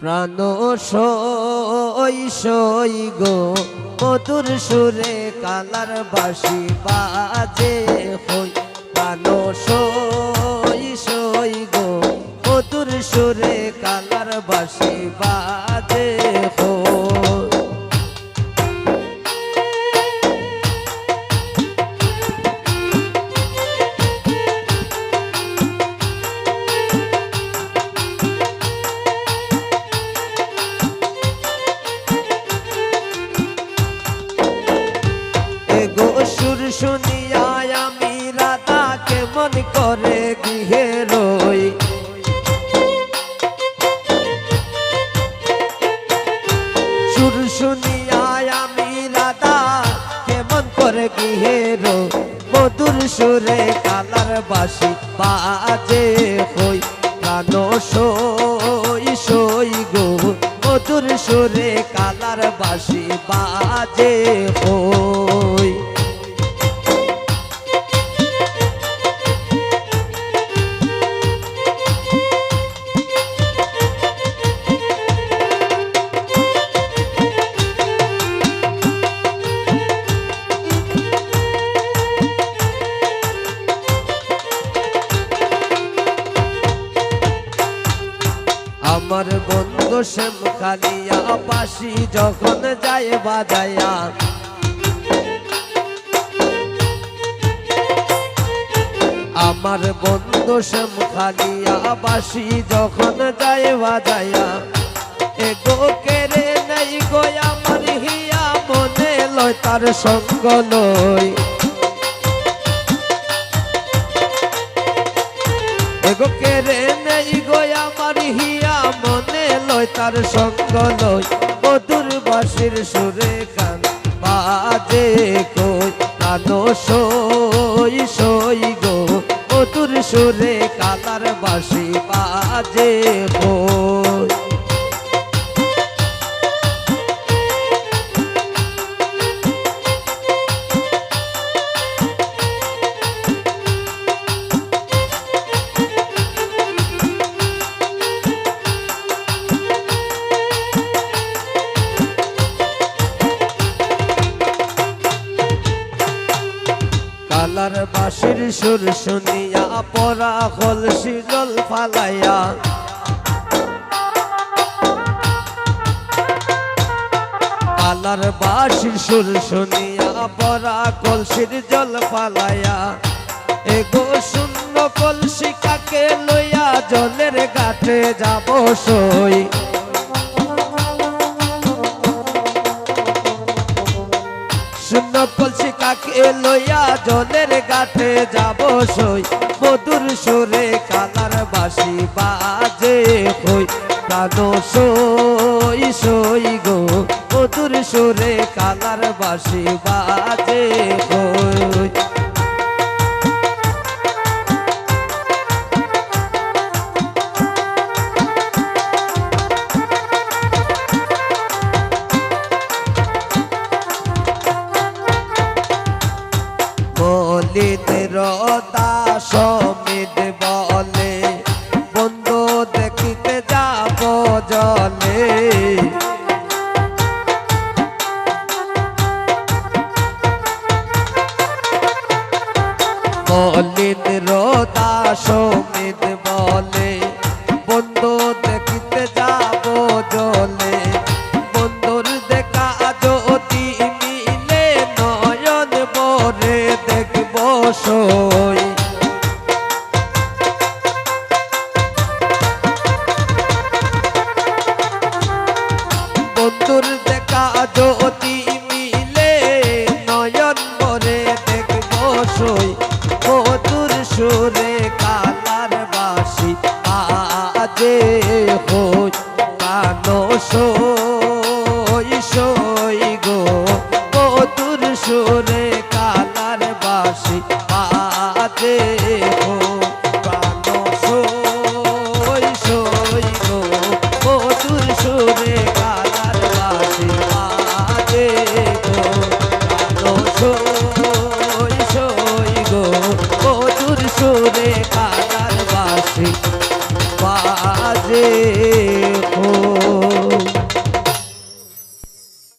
প্রাণ সই সই গো মধুর সুরে কালার বাসি বাজে। হই শুনিয়া আমি রাধা কেমন করে গৃহে রই। সুর শুনিয়া আমি কেমন করে গৃহে রই। মধুর সুরে কালার বাসি বাজে হই। প্রাণ সই সই গো। মধুর সুরে কালার বাসি বাজে হই। আমার বন্ধু শ্যাম খালিয়া পাশি যখন যায় বাজায়া। আমার বন্ধু শ্যাম খালিয়া বাসি যখন যায় বাজায়া। এগো কেড়ে নেই গো আমার হিয়া মনে, লয় তার সঙ্গ লয় এগো কেড়ে নেই গো আমার হিয়া মনে লয়, তার সঙ্গ লয়। মধুর বাসির সুরে কান বাজে কই। কানো সই সই গো। মধুর সুরে কালার বাসি বাজে কই। কালার বাসির সুর শুনিয়া পরা হল শিরল ফালাইয়া। কালার বাসির সুর শুনিয়া পরা কলসির জল ফালাইয়া। এগো শূন্য কলসি কাকে লইয়া জলের গাঠে যাব সই। শূন্য কলসি কাকে লইয়া জলের গাঠে যাব সই। মধুর সুরে কালার বাসি বাজে হই। কানো সই সই গো। মধুর সুরে কালার বাসি বাজে হই। রদা সমিত বলে বন্ধু দেখিতে যাব জলে। মলিন রদা সমিত সই বন্ধুর দেখা যদি মিলে, নয়ন বরে দেখব সই। মধুর সুরে কালার বাসি, আজে হই, কানো সই। সুরে কাদার বাসে বাজে ও